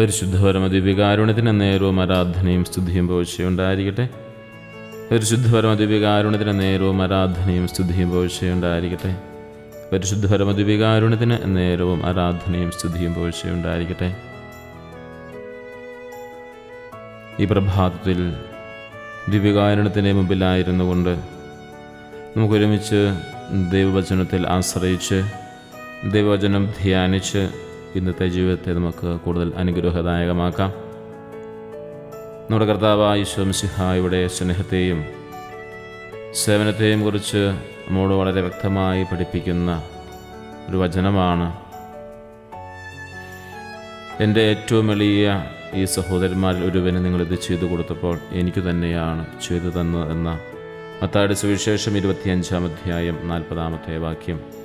പരിശുദ്ധപരമ ദിവ്യകാരുണ്യത്തിന് നേരവും ആരാധനയും സ്തുതിയും പോഴ്ചയുണ്ടായിരിക്കട്ടെ. പരിശുദ്ധപരമ ദിവ്യകാരുണ്യത്തിന് നേരവും ആരാധനയും സ്തുതിയും പോഴ്ചയുണ്ടായിരിക്കട്ടെ. പരിശുദ്ധപരമ ദിവ്യകാരുണ്യത്തിന് നേരവും ആരാധനയും സ്തുതിയും പോഴ്ചയുണ്ടായിരിക്കട്ടെ. ഈ പ്രഭാതത്തിൽ ദിവ്യകാരുണ്യത്തിന്റെ മുമ്പിലായിരുന്നു കൊണ്ട് നമുക്കൊരുമിച്ച് ദൈവവചനത്തിൽ ആശ്രയിച്ച് ദൈവവചനം ധ്യാനിച്ച് ഇന്നത്തെ ജീവിതത്തെ നമുക്ക് കൂടുതൽ അനുഗ്രഹദായകമാക്കാം. നമ്മുടെ കർത്താവായ ഈശ്വംസിഹായുടെ സ്നേഹത്തെയും സേവനത്തെയും കുറിച്ച് നമ്മോട് വളരെ വ്യക്തമായി പഠിപ്പിക്കുന്ന ഒരു വചനമാണ്. എന്റെ ഏറ്റവും എളിയ ഈ സഹോദരന്മാരിൽ ഒരുവന് നിങ്ങളിത് ചെയ്തു കൊടുത്തപ്പോൾ എനിക്ക് തന്നെയാണ് ചെയ്തു തന്നത് എന്ന മത്തായുടെ സുവിശേഷം ഇരുപത്തിയഞ്ചാം അധ്യായം നാൽപ്പതാമത്തെ വാക്യം.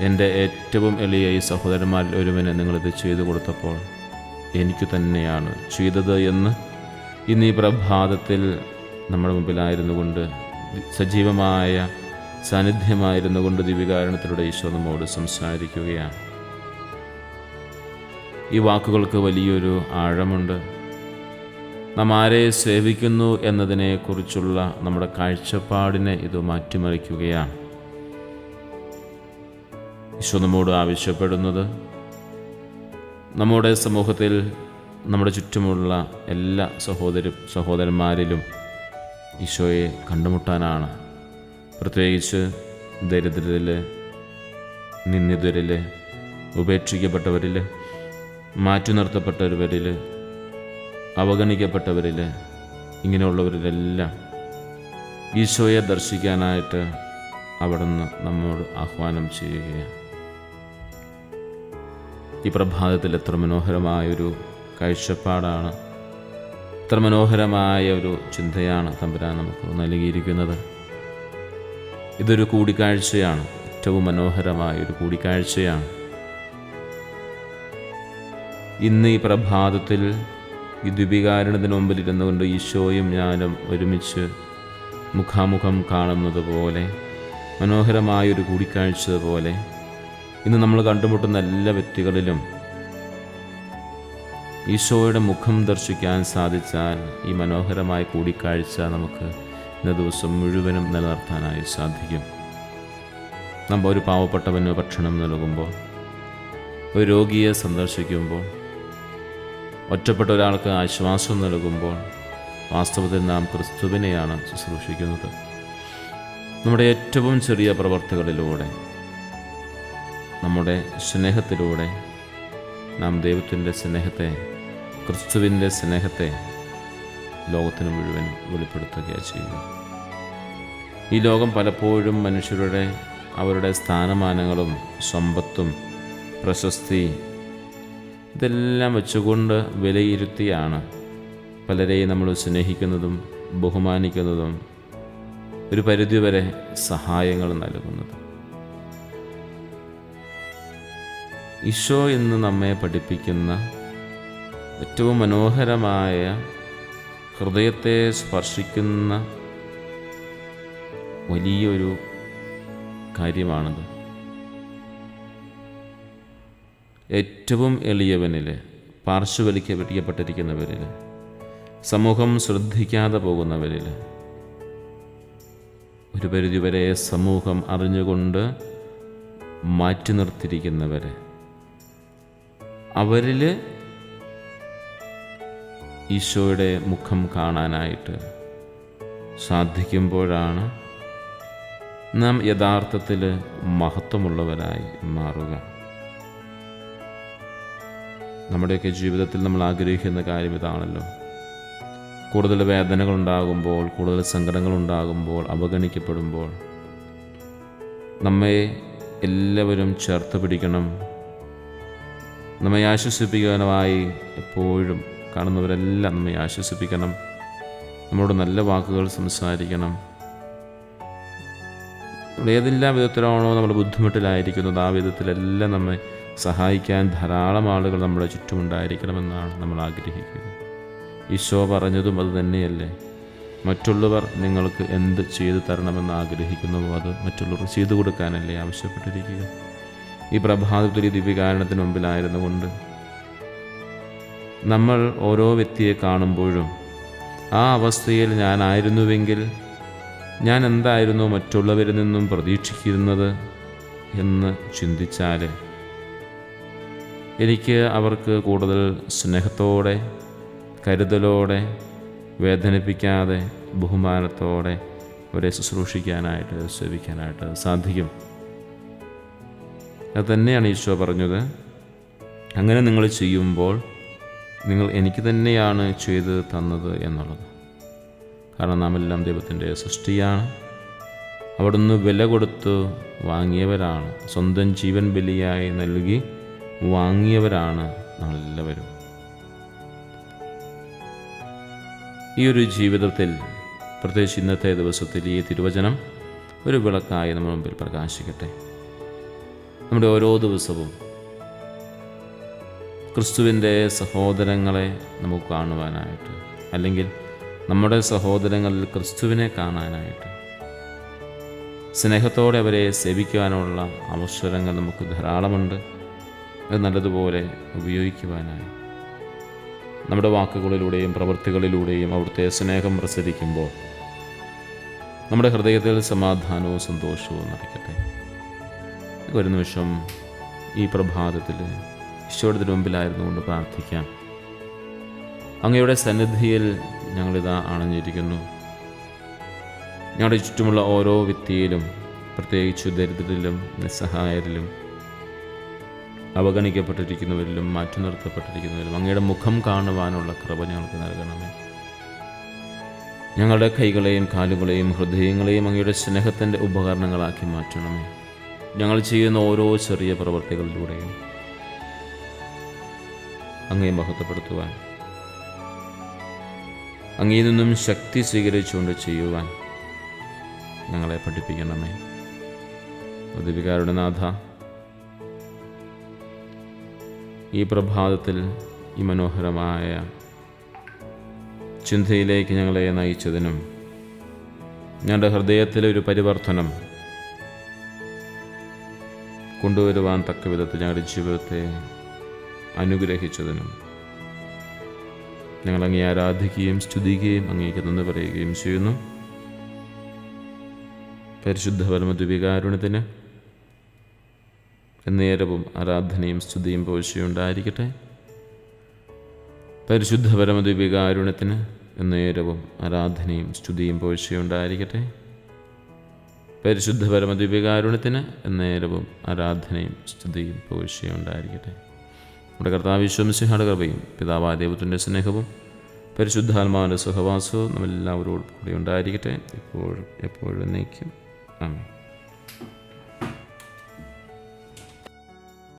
എന്റെ ഏറ്റവും എളിയ ഈ സഹോദരന്മാരിൽ ഒരുവന് നിങ്ങളിത് ചെയ്തു കൊടുത്തപ്പോൾ എനിക്ക് തന്നെയാണ് ചെയ്തത് എന്ന് ഇന്ന് ഈ പ്രഭാതത്തിൽ നമ്മുടെ മുമ്പിലായിരുന്നു കൊണ്ട് സജീവമായ സാന്നിധ്യമായിരുന്നു കൊണ്ട് ദിവികാരണത്തിലൂടെ ഈശോ നമ്മോട് സംസാരിക്കുകയാണ്. ഈ വാക്കുകൾക്ക് വലിയൊരു ആഴമുണ്ട്. നാം ആരെ സേവിക്കുന്നു എന്നതിനെക്കുറിച്ചുള്ള നമ്മുടെ കാഴ്ചപ്പാടിനെ ഇത് മാറ്റിമറിക്കുകയാണ്. ഈശോ നമ്മോട് ആവശ്യപ്പെടുന്നത്. നമ്മുടെ സമൂഹത്തിൽ നമ്മുടെ ചുറ്റുമുള്ള എല്ലാ സഹോദര സഹോദരന്മാരിലും ഈശോയെ കണ്ടുമുട്ടാനാണ്. പ്രത്യേകിച്ച് ദരിദ്രരിൽ നിന്ദിതരിൽ ഉപേക്ഷിക്കപ്പെട്ടവരിൽ മാറ്റി നിർത്തപ്പെട്ടവരിൽ അവഗണിക്കപ്പെട്ടവരിൽ ഇങ്ങനെയുള്ളവരിലെല്ലാം ഈശോയെ ദർശിക്കാനായിട്ട് അവിടുന്ന് നമ്മോട് ആഹ്വാനം ചെയ്യുകയാണ്. ഈ പ്രഭാതത്തിൽ എത്ര മനോഹരമായൊരു കാഴ്ചപ്പാടാണ്. എത്ര മനോഹരമായ ഒരു ചിന്തയാണ് തമ്പുരാൻ നമുക്ക് നൽകിയിരിക്കുന്നത്. ഇതൊരു കൂടിക്കാഴ്ചയാണ്. ഏറ്റവും മനോഹരമായ ഒരു കൂടിക്കാഴ്ചയാണ്. ഇന്ന് ഈ പ്രഭാതത്തിൽ ഈ ദ്വിപികാരണത്തിന് മുമ്പിൽ ഇരുന്നുകൊണ്ട് ഈശോയും ഞാനും ഒരുമിച്ച് മുഖാമുഖം കാണുന്നത് പോലെ മനോഹരമായൊരു കൂടിക്കാഴ്ച പോലെ ഇന്ന് നമ്മൾ കണ്ടുമുട്ടുന്ന എല്ലാ വ്യക്തികളിലും ഈശോയുടെ മുഖം ദർശിക്കാൻ സാധിച്ചാൽ ഈ മനോഹരമായ കൂടിക്കാഴ്ച നമുക്ക് ഇന്ന ദിവസം മുഴുവനും നിലനിർത്താനായി സാധിക്കും. നമ്മൾ ഒരു പാവപ്പെട്ടവന് ഭക്ഷണം നൽകുമ്പോൾ ഒരു രോഗിയെ സന്ദർശിക്കുമ്പോൾ ഒറ്റപ്പെട്ട ഒരാൾക്ക് ആശ്വാസം നൽകുമ്പോൾ വാസ്തവത്തിൽ നാം ക്രിസ്തുവിനെയാണ് ശുശ്രൂഷിക്കുന്നത്. നമ്മുടെ ഏറ്റവും ചെറിയ പ്രവർത്തികളിലൂടെ നമ്മുടെ സ്നേഹത്തിലൂടെ നാം ദൈവത്തിന്റെ സ്നേഹത്തെ ക്രിസ്തുവിന്റെ സ്നേഹത്തെ ലോകത്തിന് മുഴുവൻ വെളിപ്പെടുത്തുകയാണ് ചെയ്യുക. ഈ ലോകം പലപ്പോഴും മനുഷ്യരുടെ അവരുടെ സ്ഥാനമാനങ്ങളും സമ്പത്തും പ്രശസ്തി ഇതെല്ലാം വെച്ചുകൊണ്ട് വിലയിരുത്തിയാണ് പലരെയും നമ്മൾ സ്നേഹിക്കുന്നതും ബഹുമാനിക്കുന്നതും ഒരു പരിധിവരെ സഹായങ്ങൾ നൽകുന്നത്. ഈശോ എന്ന് നമ്മെ പഠിപ്പിക്കുന്ന ഏറ്റവും മനോഹരമായ ഹൃദയത്തെ സ്പർശിക്കുന്ന വലിയൊരു കാര്യമാണത്. ഏറ്റവും എളിയവനിൽ പാർശ്വവലിക്കപ്പെട്ടിരിക്കുന്നവരിൽ സമൂഹം ശ്രദ്ധിക്കാതെ പോകുന്നവരിൽ ഒരു പരിധിവരെ സമൂഹം അറിഞ്ഞുകൊണ്ട് മാറ്റി നിർത്തിയിരിക്കുന്നവരെ അവരിൽ ഈശോയുടെ മുഖം കാണാനായിട്ട് സാധിക്കുമ്പോഴാണ് നാം യഥാർത്ഥത്തിൽ മഹത്വമുള്ളവരായി മാറുക. നമ്മുടെയൊക്കെ ജീവിതത്തിൽ നമ്മൾ ആഗ്രഹിക്കുന്ന കാര്യം ഇതാണല്ലോ. കൂടുതൽ വേദനകൾ ഉണ്ടാകുമ്പോൾ കൂടുതൽ സങ്കടങ്ങൾ ഉണ്ടാകുമ്പോൾ അവഗണിക്കപ്പെടുമ്പോൾ നമ്മെ എല്ലാവരും ചേർത്ത് പിടിക്കണം. നമ്മെ ആശ്വസിപ്പിക്കാനുമായി എപ്പോഴും കാണുന്നവരെല്ലാം നമ്മെ ആശ്വസിപ്പിക്കണം. നമ്മളോട് നല്ല വാക്കുകൾ സംസാരിക്കണം. ഏതെല്ലാം വിധത്തിലാണോ നമ്മൾ ബുദ്ധിമുട്ടിലായിരിക്കുന്നത് ആ വിധത്തിലെല്ലാം നമ്മെ സഹായിക്കാൻ ധാരാളം ആളുകൾ നമ്മുടെ ചുറ്റുമുണ്ടായിരിക്കണമെന്നാണ് നമ്മൾ ആഗ്രഹിക്കുക ഈശോ പറഞ്ഞതും അത് തന്നെയല്ലേ? മറ്റുള്ളവർ നിങ്ങൾക്ക് എന്ത് ചെയ്തു തരണമെന്ന് ആഗ്രഹിക്കുന്നുവോ അത് മറ്റുള്ളവർ ചെയ്തു കൊടുക്കാനല്ലേ ആവശ്യപ്പെട്ടിരിക്കുക? ഈ പ്രഭാതത്തിൽ ഈ ദിവ്യകാരണത്തിന് മുമ്പിലായിരുന്നു കൊണ്ട് നമ്മൾ ഓരോ വ്യക്തിയെ കാണുമ്പോഴും ആ അവസ്ഥയിൽ ഞാനായിരുന്നുവെങ്കിൽ ഞാൻ എന്തായിരുന്നു മറ്റുള്ളവരിൽ നിന്നും പ്രതീക്ഷിക്കുന്നത് എന്ന് ചിന്തിച്ചാൽ എനിക്ക് അവർക്ക് കൂടുതൽ സ്നേഹത്തോടെ കരുതലോടെ വേദനിപ്പിക്കാതെ ബഹുമാനത്തോടെ അവരെ ശുശ്രൂഷിക്കാനായിട്ട് സേവിക്കാനായിട്ട് സാധിക്കും. അത് തന്നെയാണ് ഈശോ പറഞ്ഞത്. അങ്ങനെ നിങ്ങൾ ചെയ്യുമ്പോൾ നിങ്ങൾ എനിക്ക് തന്നെയാണ് ചെയ്ത് തന്നത് എന്നുള്ളത്. കാരണം നാം എല്ലാം ദൈവത്തിന്റെ സൃഷ്ടിയാണ്. അവിടുന്ന് വില കൊടുത്ത് വാങ്ങിയവരാണ്. സ്വന്തം ജീവൻ ബലിയായി നൽകി വാങ്ങിയവരാണ് നമ്മളെല്ലാവരും ഈ ഒരു ജീവിതത്തിൽ പ്രത്യേകിച്ച് ഇന്നത്തെ ദിവസത്തിൽ ഈ തിരുവചനം ഒരു വിളക്കായി നമ്മുടെ മുമ്പിൽ പ്രകാശിക്കട്ടെ. നമ്മുടെ ഓരോ ദിവസവും ക്രിസ്തുവിന്റെ സഹോദരങ്ങളെ നമുക്ക് കാണുവാനായിട്ട് അല്ലെങ്കിൽ നമ്മുടെ സഹോദരങ്ങളിൽ ക്രിസ്തുവിനെ കാണാനായിട്ട് സ്നേഹത്തോടെ അവരെ സേവിക്കുവാനുള്ള അവസരങ്ങൾ നമുക്ക് ധാരാളമുണ്ട്. അത് നല്ലതുപോലെ ഉപയോഗിക്കുവാനായി. നമ്മുടെ വാക്കുകളിലൂടെയും പ്രവൃത്തികളിലൂടെയും അവിടുത്തെ സ്നേഹം പ്രസരിക്കുമ്പോൾ നമ്മുടെ ഹൃദയത്തിൽ സമാധാനവും സന്തോഷവും നിറയ്ക്കട്ടെ. ഒരു നിമിഷം ഈ പ്രഭാതത്തിൽ ഈശോയുടെ മുമ്പിലായിരുന്നു കൊണ്ട് പ്രാർത്ഥിക്കാം. അങ്ങയുടെ സന്നിധിയിൽ ഞങ്ങളിതാ അണഞ്ഞിരിക്കുന്നു ഞങ്ങളുടെ ചുറ്റുമുള്ള ഓരോ വ്യക്തിയിലും പ്രത്യേകിച്ച് ദരിദ്രരിലും നിസ്സഹായരിലും അവഗണിക്കപ്പെട്ടിരിക്കുന്നവരിലും മാറ്റി നിർത്തപ്പെട്ടിരിക്കുന്നവരിലും അങ്ങയുടെ മുഖം കാണുവാനുള്ള കൃപ ഞങ്ങൾക്ക് നൽകണമേ. ഞങ്ങളുടെ കൈകളെയും കാലുകളെയും ഹൃദയങ്ങളെയും അങ്ങയുടെ സ്നേഹത്തിന്റെ ഉപകരണങ്ങളാക്കി മാറ്റണമേ. ഞങ്ങൾ ചെയ്യുന്ന ഓരോ ചെറിയ പ്രവൃത്തികളിലൂടെയും അങ്ങേ മഹത്വപ്പെടുത്തുവാൻ അങ്ങയിൽ നിന്നും ശക്തി സ്വീകരിച്ചുകൊണ്ട് ചെയ്യുവാൻ ഞങ്ങളെ പഠിപ്പിക്കണമേ. ദീപികാരുടെ നാഥ ഈ പ്രഭാതത്തിൽ ഈ മനോഹരമായ ചിന്തയിലേക്ക് ഞങ്ങളെ നയിച്ചതിനും ഞങ്ങളുടെ ഹൃദയത്തിലെ ഒരു പരിവർത്തനം കൊണ്ടുവരുവാൻ തക്ക വിധത്തിൽ ഞങ്ങളുടെ ജീവിതത്തെ അനുഗ്രഹിച്ചതിനും ഞങ്ങൾ അങ്ങേ ആരാധിക്കുകയും സ്തുതിക്കുകയും അങ്ങേക്ക് നന്ദി പറയുകയും ചെയ്യുന്നു. പരിശുദ്ധ പരമദ്വികാരുണ്യത്തിന് നേരവും ആരാധനയും സ്തുതിയും പോഴ്ചയുണ്ടായിരിക്കട്ടെ. പരിശുദ്ധ പരമദ്വികാരുണ്യത്തിന് നേരവും ആരാധനയും സ്തുതിയും പോഴ്ചയുണ്ടായിരിക്കട്ടെ. പരിശുദ്ധ പരമദ്വികാരുണ്യത്തിന് നേരവും ആരാധനയും സ്തുതിയും പോഴ്ചയുണ്ടായിരിക്കട്ടെ നമ്മുടെ കർത്താവ് വിശ്വംസിഹാട് കൃപയും പിതാവായ ദൈവത്തിന്റെ സ്നേഹവും പരിശുദ്ധാത്മാവിന്റെ സഹവാസവും നമ്മളെല്ലാവരോടും കൂടി ഉണ്ടായിരിക്കട്ടെ. ഇപ്പോഴും എപ്പോഴും എന്നേക്കും. ആമേ